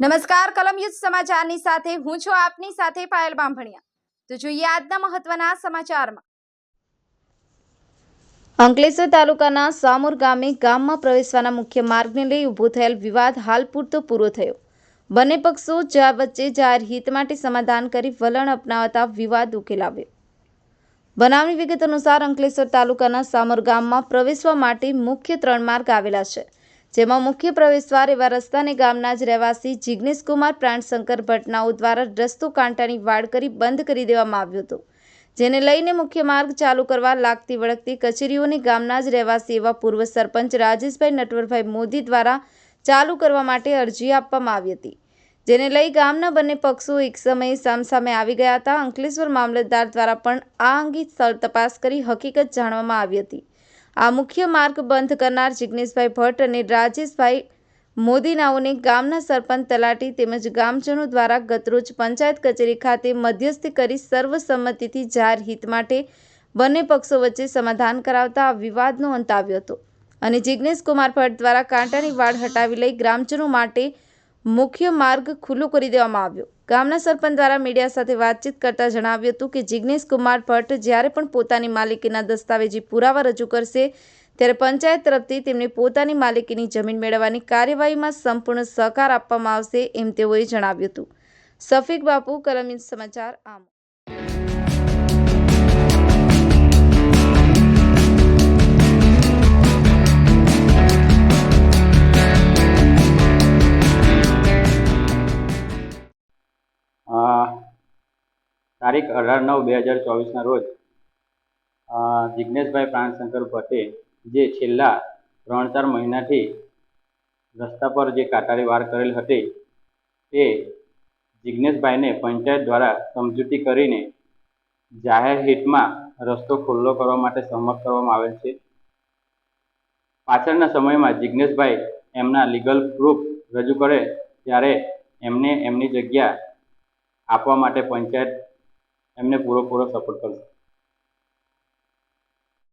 નમસ્કાર કલમયુદ્ધ સમાચારની સાથે હું છું આપની સાથે પાયલ બાંભણિયા. તો જોઈએ આજના મહત્વના સમાચારમાં. અંકલેશ્વર તાલુકાના સામુર ગામે ગામમાં પ્રવેશવાના મુખ્ય માર્ગને લઈ ઊભો થયેલ વિવાદ હાલ પૂરતો પૂરો થયો. બંને પક્ષો જા વચ્ચે જાહેર હિત માટે સમાધાન કરી વલણ અપનાવતા વિવાદ ઉકેલાવ્યો. બનાવની વિગત અનુસાર અંકલેશ્વર તાલુકાના સામર ગામમાં પ્રવેશવા માટે મુખ્ય ત્રણ માર્ગ આવેલા છે. જેમાં મુખ્ય પ્રવેશદ્વાર એવા રસ્તાને ગામના જ રહેવાસી જિગ્નેશ કુમાર પ્રાણશંકર ભટનાઓ દ્વારા રસ્તો કાંટાની વાડ કરી બંધ કરી દેવામાં આવ્યો હતો. જેને લઈને મુખ્ય માર્ગ ચાલુ કરવા લાગતી વળગતી કચેરીઓને ગામના જ રહેવાસી એવા પૂર્વ સરપંચ રાજેશભાઈ નટવરભાઈ મોદી દ્વારા ચાલુ કરવા માટે અરજી આપવામાં આવી હતી. જેને લઈ ગામના બંને પક્ષો એક સમયે સામસામે આવી ગયા હતા. અંકલેશ્વર મામલતદાર દ્વારા પણ આ અંગે સ્થળ તપાસ કરી હકીકત જાણવામાં આવી હતી. આ મુખ્ય માર્ગ બંધ કરનાર જિગ્નેશભાઈ ભટ્ટ અને રાજેશભાઈ મોદીનાઓને ગામના સરપંચ તલાટી તેમજ ગામજનો દ્વારા ગતરોજ પંચાયત કચેરી ખાતે મધ્યસ્થી કરી સર્વસંમતિથી જાહેર હિત માટે બંને પક્ષો વચ્ચે સમાધાન કરાવતા આ વિવાદનો અંત આવ્યો હતો. અને જિગ્નેશ કુમાર ભટ્ટ દ્વારા કાંટાની વાડ હટાવી લઈ ગ્રામજનો માટે મુખ્ય માર્ગ ખુલ્લો કરી દેવામાં આવ્યો. ગામના સરપંચ દ્વારા મીડિયા સાથે વાતચીત કરતા જણાવ્યું હતું કે જિગ્નેશ કુમાર ભટ્ટ જ્યારે પણ પોતાની માલિકીના દસ્તાવેજી પુરાવા રજૂ કરશે, ત્યારે પંચાયત તરફથી તેમને પોતાની માલિકીની જમીન મેળવવાની કાર્યવાહીમાં સંપૂર્ણ સહકાર આપવામાં આવશે એમ તેઓએ જણાવ્યું હતું. સફીક બાપુ, કલમી સમાચાર, આમ. તારીખ અઢાર નવ બે હજાર ચોવીસના રોજ જિજ્ઞેશભાઈ પ્રાણશંકર ભટ્ટે જે છેલ્લા ત્રણ ચાર મહિનાથી રસ્તા પર જે કાટારી વાર કરેલ હતી, તે જિજ્ઞેશભાઈને પંચાયત દ્વારા સમજૂતી કરીને જાહેર હિતમાં રસ્તો ખુલ્લો કરવા માટે સહમત કરવામાં આવેલ છે. પાછળના સમયમાં જિજ્ઞેશભાઈ એમના લીગલ પ્રૂફ રજૂ કરે ત્યારે એમને એમની જગ્યા આપવા માટે પંચાયત એમને પૂરો પૂરો સપોર્ટ કરશે.